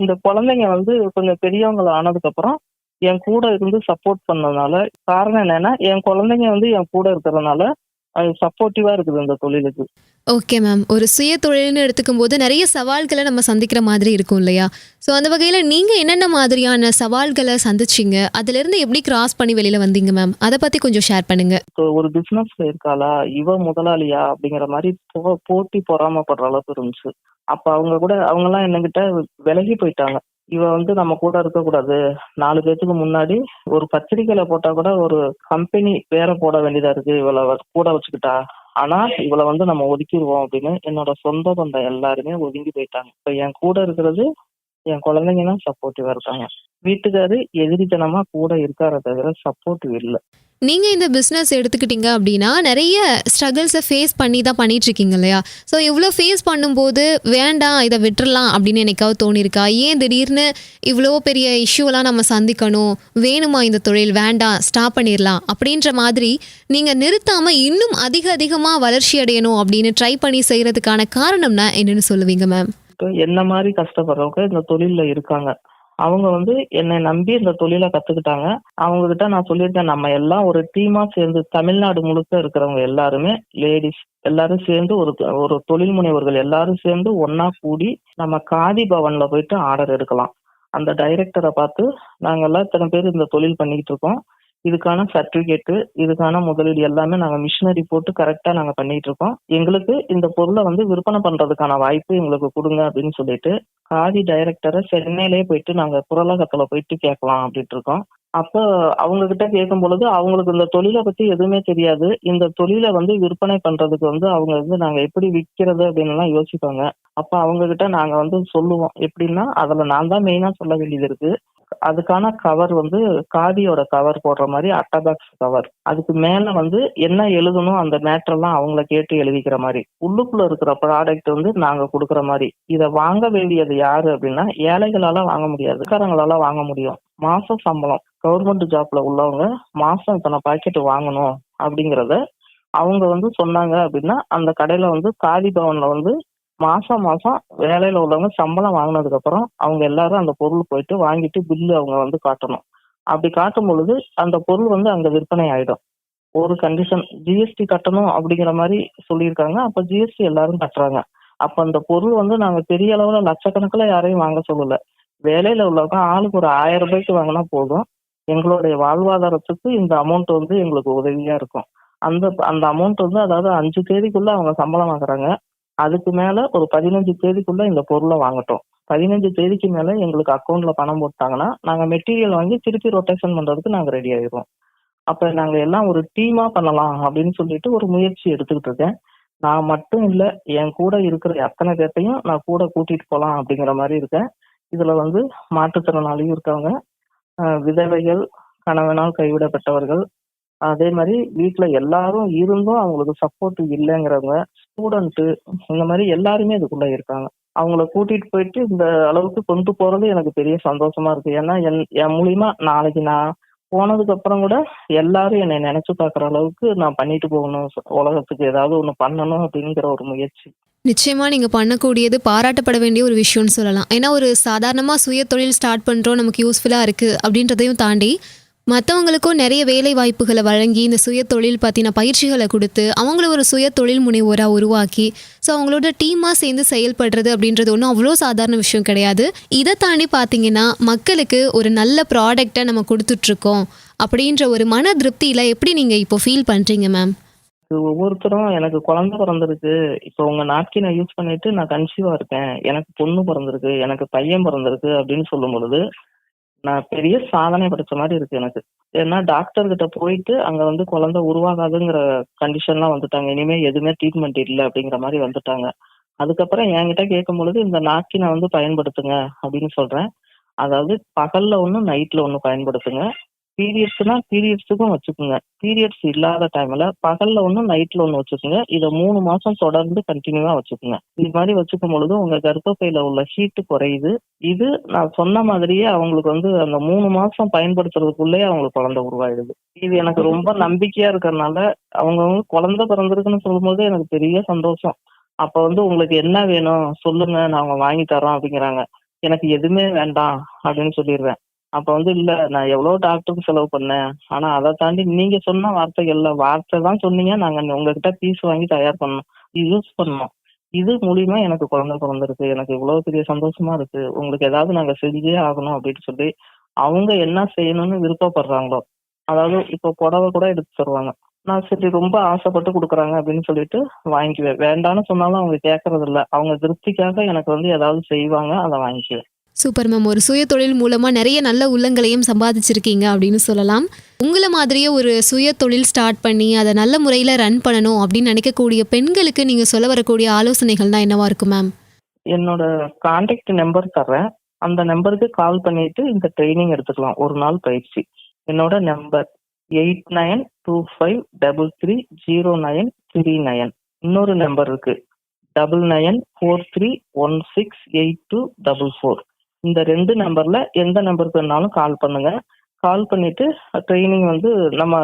இந்த குழந்தைங்க வந்து கொஞ்சம் பெரியவங்க ஆனதுக்கு அப்புறம் என் கூட இருந்து சப்போர்ட் பண்ணதுனால காரணம் என்னன்னா என் குழந்தைங்க வந்து என் கூட இருக்கிறதுனால அது சப்போர்ட்டிவா இருக்குது இந்த தொழிலுக்கு. ஓகே மேம் ஒரு சுய தொழில்னு எடுத்துக்கும் போது நிறைய சவால்களை நம்ம சந்திக்கிற மாதிரி இருக்கும் இல்லையா? ஸோ அந்த வகையில் நீங்கள் என்னென்ன மாதிரியான சவால்களை சந்திச்சிங்க? அதுலேருந்து எப்படி கிராஸ் பண்ணி வெளியில் வந்தீங்க மேம் அதை பற்றி கொஞ்சம் ஷேர் பண்ணுங்க. இப்போ ஒரு பிசினஸ்ல இருக்காளா? இவ முதலாளியா? அப்படிங்கிற மாதிரி போ- போட்டி பொறாமப்படுற அளவுக்கு இருந்துச்சு. அப்ப அவங்க கூட அவங்க எல்லாம் என்கிட்ட விலகி போயிட்டாங்க. இவ வந்து நம்ம கூட இருக்க கூடாது நாலு பேத்துக்கு முன்னாடி ஒரு பத்திரிக்கையில போட்டா கூட ஒரு கம்பெனி பேரை போட வேண்டியதா இருக்கு. இவளை கூட வச்சுக்கிட்டா. ஆனா இவளை வந்து நம்ம ஒதுக்கிடுவோம் அப்படின்னு என்னோட சொந்த பந்தம் எல்லாருமே ஒதுங்கி போயிட்டாங்க. இப்ப என் கூட இருக்கிறது என் குழந்தைங்க தான் சப்போர்ட்டிவா இருக்காங்க. வீட்டுக்காரு எதிரித்தனமா கூட இருக்கார தவிர சப்போர்ட்டிவ் இல்லை. நீங்கள் இந்த பிஸ்னஸ் எடுத்துக்கிட்டீங்க அப்படின்னா நிறைய ஸ்ட்ரகிள்ஸை ஃபேஸ் பண்ணி தான் பண்ணிட்டு இருக்கீங்க இல்லையா? ஸோ இவ்வளோ ஃபேஸ் பண்ணும்போது வேண்டாம் இதை விட்டுறலாம் அப்படின்னு என்னைக்காவது தோணியிருக்கா ஏன் திடீர்னு இவ்வளோ பெரிய இஷ்யூலாம் நம்ம சந்திக்கணும்? வேணுமா இந்த தொழில்? வேண்டாம் ஸ்டாப் பண்ணிடலாம் அப்படின்ற மாதிரி நீங்கள் நிறுத்தாமல் இன்னும் அதிக அதிகமாக வளர்ச்சி அடையணும் அப்படின்னு ட்ரை பண்ணி செய்கிறதுக்கான காரணம்னா என்னென்னு சொல்லுவீங்க மேம் என்ன மாதிரி கஷ்டப்படுறவங்க இந்த தொழிலில் இருக்காங்க? அவங்க வந்து என்னை நம்பி இந்த தொழிலை கத்துக்கிட்டாங்க. அவங்க கிட்ட நான் சொல்லியிருக்கேன் நம்ம எல்லாம் ஒரு டீமா சேர்ந்து தமிழ்நாடு முழுக்க இருக்கிறவங்க எல்லாருமே லேடிஸ் எல்லாரும் சேர்ந்து ஒரு ஒரு தொழில் முனைவர்கள் எல்லாரும் சேர்ந்து ஒன்னா கூடி நம்ம காதி பவன்ல போயிட்டு ஆர்டர் எடுக்கலாம். அந்த டைரக்டரை பார்த்து நாங்கெல்லாம் இத்தனை பேர் இந்த தொழில் பண்ணிக்கிட்டு இருக்கோம். இதுக்கான சர்டிபிகேட்டு இதுக்கான முதலீடு எல்லாமே நாங்கள் மிஷினரி போட்டு கரெக்டாக நாங்கள் பண்ணிட்டு இருக்கோம் எங்களுக்கு இந்த பொருளை வந்து விற்பனை பண்ணுறதுக்கான வாய்ப்பு எங்களுக்கு கொடுங்க அப்படின்னு சொல்லிட்டு காதி டைரக்டரை சென்னையிலேயே போயிட்டு நாங்கள் புரலகத்தில் போயிட்டு கேட்கலாம் அப்படின்ட்டு இருக்கோம் அப்போ அவங்க கிட்ட கேட்கும் பொழுது அவங்களுக்கு இந்த தொழிலை பத்தி எதுவுமே தெரியாது. இந்த தொழிலை வந்து விற்பனை பண்றதுக்கு வந்து அவங்க வந்து நாங்க எப்படி விற்கிறது அப்படின்னு எல்லாம் யோசிப்பாங்க. அப்ப அவங்க கிட்ட நாங்க வந்து சொல்லுவோம். எப்படின்னா அதுல நான் தான் மெயினா சொல்ல வேண்டியது இருக்கு. அதுக்கான கவர் வந்து காதியோட கவர் போடுற மாதிரி அட்டபாக்ஸ் கவர் அதுக்கு மேல வந்து என்ன எழுதணும் அந்த மேட்டர்லாம் அவங்கள கேட்டு எழுதிக்கிற மாதிரி. உள்ளுக்குள்ள இருக்கிற ப்ராடக்ட் வந்து நாங்க கொடுக்குற மாதிரி. இதை வாங்க வேண்டியது யாரு அப்படின்னா ஏழைகளால வாங்க முடியாது. காரங்களால வாங்க முடியும். மாசம் சம்பளம். கவர்மெண்ட் ஜாப்ல உள்ளவங்க மாசம் இத்தனை பாக்கெட் வாங்கணும் அப்படிங்கறத அவங்க வந்து சொன்னாங்க அப்படின்னா அந்த கடையில வந்து காதி பவன்ல வந்து மாசம் மாசம் வேலையில உள்ளவங்க சம்பளம் வாங்கினதுக்கு அப்புறம் அவங்க எல்லாரும் அந்த பொருள் போயிட்டு வாங்கிட்டு பில்லு அவங்க வந்து காட்டணும். அப்படி காட்டும் பொழுது அந்த பொருள் வந்து அங்க விற்பனை ஆயிடும். ஒரு கண்டிஷன் ஜிஎஸ்டி கட்டணும் அப்படிங்கிற மாதிரி சொல்லியிருக்காங்க. அப்ப ஜிஎஸ்டி எல்லாரும் கட்டுறாங்க. அப்ப அந்த பொருள் வந்து நாங்க பெரிய அளவுல லட்சக்கணக்கில் யாரையும் வாங்க சொல்லல. வேலையில உள்ளவங்க ஆளுக்கு ஒரு ஆயிரம் ரூபாய்க்கு வாங்கினா போதும். எங்களுடைய வாழ்வாதாரத்துக்கு இந்த அமௌண்ட் வந்து எங்களுக்கு உதவியா இருக்கும். அந்த அந்த அமௌண்ட் வந்து அதாவது அஞ்சு தேதிக்குள்ள அவங்க சம்பளம் வாங்குறாங்க அதுக்கு மேல ஒரு பதினஞ்சு தேதிக்குள்ள இந்த பொருளை வாங்கட்டும். பதினஞ்சு தேதிக்கு மேல எங்களுக்கு அக்கௌண்ட்ல பணம் போட்டாங்கன்னா நாங்க மெட்டீரியல் வாங்கி திருப்பி ரொட்டேஷன் பண்றதுக்கு நாங்க ரெடி ஆயிடுவோம். அப்ப நாங்க எல்லாம் ஒரு டீமா பண்ணலாம் அப்படின்னு சொல்லிட்டு ஒரு முயற்சி எடுத்துக்கிட்டு இருக்கேன். நான் மட்டும் இல்ல என் கூட இருக்கிற அத்தனை பேர்த்தையும் நான் கூட கூட்டிட்டு போலாம் அப்படிங்கிற மாதிரி இருக்கேன். இதுல வந்து மாற்றுத்திறனாளியும் இருக்கவங்க விதவைகள் கணவனால் கைவிடப்பட்டவர்கள். அதே மாதிரி வீட்டுல எல்லாரும் இருந்தும் அவங்களுக்கு சப்போர்ட் இல்லைங்கிறவங்க ஸ்டூடெண்ட்டு இந்த மாதிரி எல்லாருமே இதுக்குள்ள இருக்காங்க. அவங்கள கூட்டிட்டு போயிட்டு இந்த அளவுக்கு கொண்டு போறது எனக்கு பெரிய சந்தோஷமா இருக்கு. ஏன்னா என் என் மூலியமா நாளைக்கு நான் போனதுக்கு அப்புறம் கூட எல்லாரும் என்னை நினைச்சு பார்க்குற அளவுக்கு நான் பண்ணிட்டு போகணும். உலகத்துக்கு ஏதாவது ஒண்ணு பண்ணணும் அப்படிங்கிற ஒரு முயற்சி. நிச்சயமாக நீங்கள் பண்ணக்கூடியது பாராட்டப்பட வேண்டிய ஒரு விஷயம்னு சொல்லலாம். ஏன்னா ஒரு சாதாரணமாக சுய தொழில் ஸ்டார்ட் பண்ணுறோம் நமக்கு யூஸ்ஃபுல்லாக இருக்குது அப்படின்றதையும் தாண்டி மற்றவங்களுக்கும் நிறைய வேலை வாய்ப்புகளை வழங்கி இந்த சுய தொழில் பற்றின பயிற்சிகளை கொடுத்து அவங்கள ஒரு சுய தொழில் முனைவோராக உருவாக்கி ஸோ அவங்களோட டீமாக சேர்ந்து செயல்படுறது அப்படின்றது ஒன்றும் அவ்வளோ சாதாரண விஷயம் கிடையாது. இதை தாண்டி பார்த்தீங்கன்னா மக்களுக்கு ஒரு நல்ல ப்ராடக்டை நம்ம கொடுத்துட்ருக்கோம் அப்படின்ற ஒரு மன திருப்தியில் எப்படி நீங்கள் இப்போ ஃபீல் பண்ணுறீங்க மேம் ஒவ்வொருத்தரும் எனக்கு குழந்தை பிறந்திருக்கு. இப்போ உங்க நாப்கினை யூஸ் பண்ணிட்டு நான் கன்சீவா இருக்கேன். எனக்கு பொண்ணு பிறந்திருக்கு எனக்கு பையன் பிறந்திருக்கு அப்படின்னு சொல்லும் பொழுது நான் பெரிய சாதனை படைச்ச மாதிரி இருக்கு எனக்கு. ஏன்னா டாக்டர் கிட்ட போயிட்டு அங்க வந்து குழந்தை உருவாகாதுங்கிற கண்டிஷன்லாம் வந்துட்டாங்க. இனிமே எதுவுமே ட்ரீட்மெண்ட் இல்லை அப்படிங்கிற மாதிரி வந்துட்டாங்க. அதுக்கப்புறம் என்கிட்ட கேட்கும் பொழுது இந்த நாக்கினை வந்து பயன்படுத்துங்க அப்படின்னு சொல்றேன். அதாவது பகல்ல ஒன்று நைட்ல ஒன்று பயன்படுத்துங்க. பீரியட்ஸ்னா பீரியட்ஸுக்கும் வச்சுக்கோங்க. பீரியட்ஸ் இல்லாத டைம்ல பகல்ல ஒன்று நைட்ல ஒன்று வச்சுக்கோங்க. இதை மூணு மாசம் தொடர்ந்து கண்டினியூவா வச்சுக்கோங்க. இது மாதிரி வச்சுக்கும் பொழுது உங்க கர்ப்பப்பையில உள்ள ஹீட்டு குறையுது. இது நான் சொன்ன மாதிரியே அவங்களுக்கு வந்து அந்த மூணு மாசம் பயன்படுத்துறதுக்குள்ளேயே அவங்களுக்கு குழந்தை உருவாயிடுது. இது எனக்கு ரொம்ப நம்பிக்கையா இருக்கிறதுனால அவங்க குழந்தை பிறந்திருக்குன்னு சொல்லும்போது எனக்கு பெரிய சந்தோஷம். அப்ப வந்து உங்களுக்கு என்ன வேணும்? சொல்லுங்க நாங்க வாங்கி தரோம் அப்படிங்கிறாங்க. எனக்கு எதுவுமே வேண்டாம் அப்படின்னு சொல்லிடுவேன். அப்ப வந்து இல்ல நான் எவ்வளவு டாக்டருக்கு செலவு பண்ணேன். ஆனா அதை தாண்டி நீங்க சொன்ன வார்த்தைகள்ல வார்த்தை தான் சொன்னீங்க. நாங்க உங்ககிட்ட பீஸ் வாங்கி தயார் பண்ணோம். யூஸ் பண்ணோம். இது மூலியமா எனக்கு குழந்தை பிறந்திருக்கு. எனக்கு இவ்வளவு பெரிய சந்தோஷமா இருக்கு. உங்களுக்கு ஏதாவது நாங்க செஞ்சே ஆகணும் அப்படின்னு சொல்லி அவங்க என்ன செய்யணும்னு விருப்பப்படுறாங்களோ அதாவது இப்போ புடவை கூட எடுத்து தருவாங்க. நான் சரி ரொம்ப ஆசைப்பட்டு கொடுக்குறாங்க அப்படின்னு சொல்லிட்டு வாங்கிக்குவேன். வேண்டாம்னு சொன்னாலும் அவங்க கேட்கறது இல்லை அவங்க திருப்திக்காக எனக்கு வந்து ஏதாவது செய்வாங்க அதை வாங்கிக்குவேன். சூப்பர் மேம் ஒரு சுய தொழில் மூலமாக நிறைய நல்ல உள்ளங்களையும் சம்பாதிச்சிருக்கீங்க அப்படின்னு சொல்லலாம். உங்களை மாதிரியே ஒரு சுய தொழில் ஸ்டார்ட் பண்ணி அதை நல்ல முறையில் ரன் பண்ணணும் அப்படின்னு நினைக்கக்கூடிய பெண்களுக்கு நீங்கள் சொல்ல வரக்கூடிய ஆலோசனைகள் தான் என்னவா இருக்கும் மேம் என்னோட கான்டாக்ட் நம்பர் தர்றேன். அந்த நம்பருக்கு கால் பண்ணிட்டு இந்த ட்ரைனிங் எடுத்துக்கலாம். ஒரு நாள் பயிற்சி. என்னோட number eight nine two five double three zero nine three nine இன்னொரு நம்பர் இருக்கு. Double nine four three one six eight two double four இந்த ரெண்டு நம்பர்ல எந்த நம்பருக்கு வேணாலும் கால் பண்ணுங்க. கால் பண்ணிட்டு ட்ரைனிங் வந்து நம்ம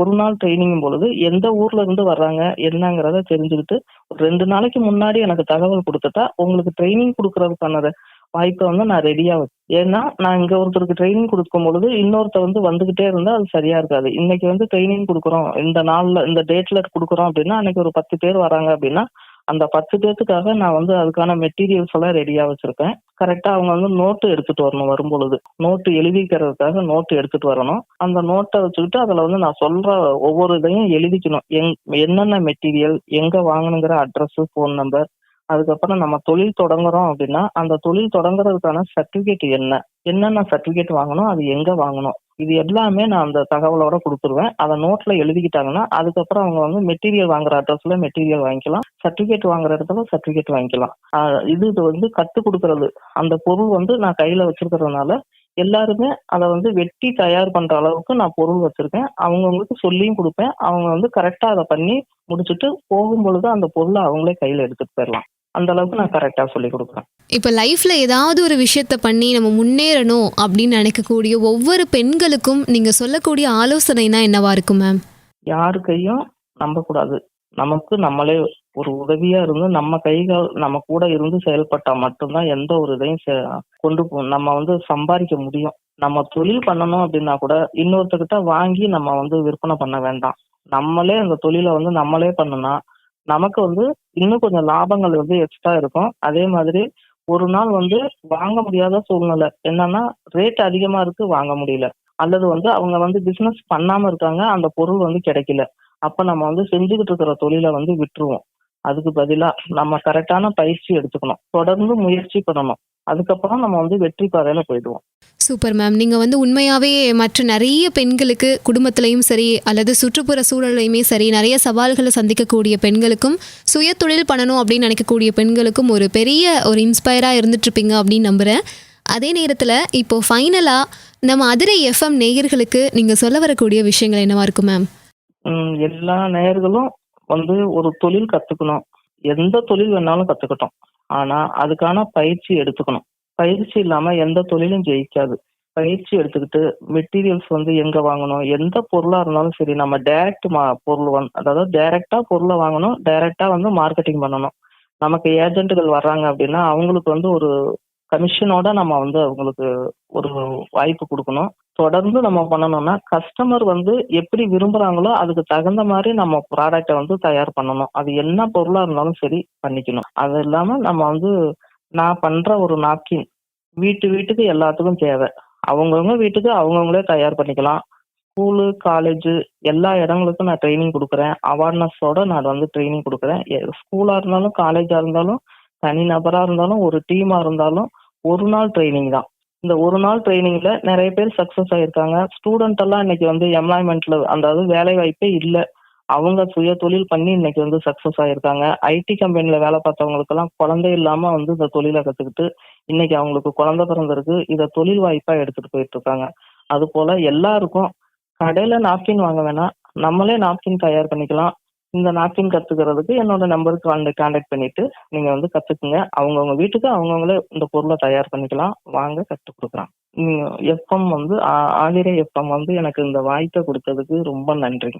ஒரு நாள் ட்ரைனிங் பொழுது எந்த ஊர்ல இருந்து வர்றாங்க என்னங்கிறத தெரிஞ்சுக்கிட்டு ஒரு ரெண்டு நாளைக்கு முன்னாடி எனக்கு தகவல் கொடுத்துட்டா உங்களுக்கு ட்ரைனிங் கொடுக்கறதுக்கான வாய்ப்பை வந்து நான் ரெடியா வச்சு ஏன்னா நான் இங்க ஒருத்தருக்கு ட்ரைனிங் கொடுக்கும் பொழுது இன்னொருத்த வந்து வந்துகிட்டே இருந்தா அது சரியா இருக்காது. இன்னைக்கு வந்து ட்ரைனிங் கொடுக்குறோம். இந்த நாள்ல இந்த டேட்ல கொடுக்குறோம் அப்படின்னா அன்னைக்கு ஒரு பத்து பேர் வராங்க அப்படின்னா அந்த பத்து பேர்த்துக்காக நான் வந்து அதுக்கான மெட்டீரியல்ஸ் எல்லாம் ரெடியா வச்சிருக்கேன் கரெக்டா அவங்க வந்து நோட்டு எடுத்துட்டு வரணும் வரும்பொழுது. நோட்டு எழுதிக்கிறதுக்காக நோட்டு எடுத்துட்டு வரணும். அந்த நோட்டை வச்சுக்கிட்டு அதுல வந்து நான் சொல்ற ஒவ்வொரு இதையும் எழுதிக்கணும். எங் என்னென்ன மெட்டீரியல் எங்க வாங்கணுங்கிற அட்ரஸ் ஃபோன் நம்பர் அதுக்கப்புறம் நம்ம தொழில் தொடங்குறோம் அப்படின்னா அந்த தொழில் தொடங்குறதுக்கான சர்டிபிகேட் என்ன? என்னென்ன சர்டிபிகேட் வாங்கணும்? அது எங்க வாங்கணும்? இது எல்லாமே நான் அந்த தகவலோட கொடுத்துருவேன். அதை நோட்ல எழுதிக்கிட்டாங்கன்னா அதுக்கப்புறம் அவங்க வந்து மெட்டீரியல் வாங்குற அட்ரஸ்ல மெட்டீரியல் வாங்கிக்கலாம். சர்டிஃபிகேட் வாங்குற இடத்துல சர்டிஃபிகேட் வாங்கிக்கலாம். இது இது வந்து கத்து கொடுக்கறது. அந்த பொருள் வந்து நான் கையில வச்சிருக்கிறதுனால எல்லாருமே அதை வந்து வெட்டி தயார் பண்ற அளவுக்கு நான் பொருள் வச்சிருக்கேன். அவங்கவுங்களுக்கு சொல்லியும் கொடுப்பேன். அவங்க வந்து கரெக்டா அதை பண்ணி முடிச்சுட்டு போகும் பொழுது அந்த பொருளை அவங்களே கையில எடுத்துட்டு போயிடலாம் அந்த அளவுக்கு நான் கரெக்டா சொல்லி கொடுக்குறேன். இப்போ லைஃப்பில் ஏதாவது ஒரு விஷயத்த பண்ணி நம்ம முன்னேறணும் அப்படின்னு நினைக்கக்கூடிய ஒவ்வொரு பெண்களுக்கும் நீங்கள் சொல்லக்கூடிய ஆலோசனைனா என்னவா இருக்கும் மேம் யாரு கையும் நம்பக்கூடாது நமக்கு நம்மளே ஒரு உதவியா இருந்து நம்ம கைகள் நம்ம கூட இருந்து செயல்பட்டா மட்டும்தான் எந்த ஒரு இதையும் கொண்டு போ நம்ம வந்து சம்பாதிக்க முடியும். நம்ம தொழில் பண்ணணும் அப்படின்னா கூட இன்னொருத்தர்கிட்ட வாங்கி நம்ம வந்து விற்பனை பண்ண வேண்டாம். நம்மளே அந்த தொழிலை வந்து நம்மளே பண்ணனா நமக்கு வந்து இன்னும் கொஞ்சம் லாபங்கள் வந்து எக்ஸ்ட்ரா இருக்கும். அதே மாதிரி ஒரு நாள் வந்து வாங்க முடியாத சூழ்நிலை. என்னன்னா ரேட் அதிகமா இருக்கு வாங்க முடியல. அல்லது வந்து அவங்க வந்து பிசினஸ் பண்ணாம இருக்காங்க அந்த பொருள் வந்து கிடைக்கல. அப்ப நம்ம வந்து செஞ்சுக்கிட்டு இருக்கிற தொழிலை வந்து விட்டுருவோம். அதுக்கு பதிலா நம்ம கரெக்டான பயிற்சி எடுத்துக்கணும். தொடர்ந்து முயற்சி பண்ணணும். அதுக்கப்புறம் நம்ம வந்து வெற்றி பாதையில போயிடுவோம். Super ma'am. நீங்கள் வந்து உண்மையாகவே மற்ற நிறைய பெண்களுக்கு குடும்பத்திலையும் சரி அல்லது சுற்றுப்புற சூழலையுமே சரி நிறைய சவால்களை சந்திக்கக்கூடிய பெண்களுக்கும் சுய தொழில் பண்ணணும் அப்படின்னு நினைக்கக்கூடிய பெண்களுக்கும் ஒரு பெரிய ஒரு இன்ஸ்பயராக இருந்துட்டுருப்பீங்க அப்படின்னு நம்புகிறேன் அதே நேரத்தில் இப்போ ஃபைனலாக நம்ம அதிரை எஃப்எம் நேயர்களுக்கு நீங்கள் சொல்ல வரக்கூடிய விஷயங்கள் என்னவா இருக்கும் மேம்? எல்லா நேயர்களும் வந்து ஒரு தொழில் கத்துக்கணும். எந்த தொழில் வேணாலும் கத்துக்கட்டும். ஆனா அதுக்கான பயிற்சி எடுத்துக்கணும். பயிற்சி இல்லாம எந்த தொழிலும் ஜெயிக்காது. பயிற்சி எடுத்துக்கிட்டு மெட்டீரியல்ஸ் வந்து எங்க வாங்கணும் எந்த பொருளா இருந்தாலும் சரி நம்ம டைரக்ட் பொருள் வந்து அதாவது டைரக்டா பொருளை வாங்கணும் டைரக்டா வந்து மார்க்கெட்டிங் பண்ணணும். நமக்கு ஏஜென்ட்டுகள் வர்றாங்க அப்படின்னா அவங்களுக்கு வந்து ஒரு கமிஷனோட நம்ம வந்து அவங்களுக்கு ஒரு வாய்ப்பு கொடுக்கணும். தொடர்ந்து நம்ம பண்ணணும்னா கஸ்டமர் வந்து எப்படி விரும்புறாங்களோ அதுக்கு தகுந்த மாதிரி நம்ம ப்ராடக்ட்டை வந்து தயார் பண்ணணும். அது என்ன பொருளா இருந்தாலும் சரி பண்ணிக்கணும். அது இல்லாம நம்ம வந்து நான் பண்ற ஒரு நாப்கின் வீட்டு வீட்டுக்கு எல்லாத்துக்கும் தேவை. அவங்கவுங்க வீட்டுக்கு அவங்கவுங்களே தயார் பண்ணிக்கலாம். ஸ்கூலு காலேஜு எல்லா இடங்களுக்கும் நான் ட்ரைனிங் கொடுக்குறேன். அவேர்னஸோட நான் வந்து ட்ரைனிங் கொடுக்குறேன். ஸ்கூலா இருந்தாலும் காலேஜா இருந்தாலும் தனி நபரா இருந்தாலும் ஒரு டீமா இருந்தாலும் ஒரு நாள் ட்ரைனிங் தான். இந்த ஒரு நாள் ட்ரைனிங்ல நிறைய பேர் சக்சஸ் ஆயிருக்காங்க. ஸ்டூடெண்ட் எல்லாம் இன்னைக்கு வந்து எம்ப்ளாய்மெண்ட்ல அதாவது வேலை வாய்ப்பே இல்லை. அவங்க சுய தொழில் பண்ணி இன்னைக்கு வந்து சக்சஸ் ஆயிருக்காங்க. ஐடி கம்பெனில வேலை பார்த்தவங்களுக்கு எல்லாம் குழந்தை இல்லாம வந்து இந்த தொழிலை கத்துக்கிட்டு இன்னைக்கு அவங்களுக்கு குழந்தை பிறந்திருக்கு. இதை தொழில் வாய்ப்பா எடுத்துட்டு போயிட்டு இருக்காங்க. அது போல எல்லாருக்கும் கடையில நாப்கின் வாங்க வேணாம். நம்மளே நாப்கின் தயார் பண்ணிக்கலாம். இந்த நாப்கின் கத்துக்கிறதுக்கு என்னோட நம்பருக்கு வந்து கான்டாக்ட் பண்ணிட்டு நீங்க வந்து கத்துக்குங்க. அவங்கவுங்க வீட்டுக்கு அவங்கவுங்களே இந்த பொருளை தயார் பண்ணிக்கலாம். வாங்க கற்றுக் கொடுக்குறான் எஃப்எம் வந்து ஆ- ஆதிரை எஃப்எம் வந்து எனக்கு இந்த வாய்ப்பை கொடுத்ததுக்கு ரொம்ப நன்றி.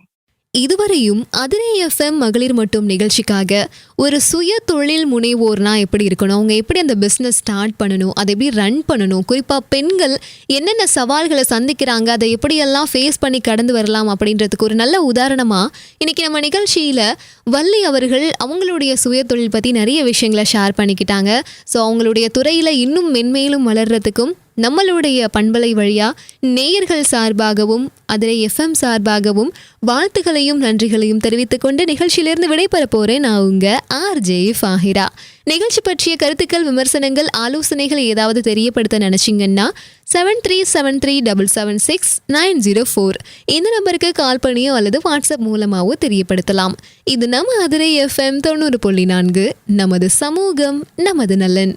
இதுவரையும் அதிரே எஃப்எம் மகளிர் மட்டும் நிகழ்ச்சிக்காக ஒரு சுய தொழில் முனைவோர்னா எப்படி இருக்கணும்? அவங்க எப்படி அந்த பிஸ்னஸ் ஸ்டார்ட் பண்ணணும்? அதை எப்படி ரன் பண்ணணும்? குறிப்பாக பெண்கள் என்னென்ன சவால்களை சந்திக்கிறாங்க? அதை எப்படியெல்லாம் ஃபேஸ் பண்ணி கடந்து வரலாம் அப்படின்றதுக்கு ஒரு நல்ல உதாரணமாக இன்றைக்கி நம்ம நிகழ்ச்சியில் வள்ளி அவர்கள் அவங்களுடைய சுய தொழில் பற்றி நிறைய விஷயங்களை ஷேர் பண்ணிக்கிட்டாங்க. ஸோ அவங்களுடைய துறையில் இன்னும் மென்மேலும் வளர்கிறதுக்கும் நம்மளுடைய பண்பலை வழியா நேயர்கள் சார்பாகவும் அதிரை எஃப்எம் சார்பாகவும் வாழ்த்துகளையும் நன்றிகளையும் தெரிவித்துக் கொண்டு நிகழ்ச்சியிலிருந்து விடைபெற போறேன் நான் உங்க ஆர்ஜே ஃபாஹிரா. நிகழ்ச்சி பற்றிய கருத்துக்கள் விமர்சனங்கள் ஆலோசனைகள் ஏதாவது தெரியப்படுத்த நினச்சிங்கன்னா seven three seven three double seven six nine zero four இந்த நம்பருக்கு கால் பண்ணியோ அல்லது வாட்ஸ்அப் மூலமாகவோ தெரியப்படுத்தலாம். இது நம்ம அதிரை எஃப்எம் தொண்ணூறு புள்ளி நான்கு நமது சமூகம் நமது நலன்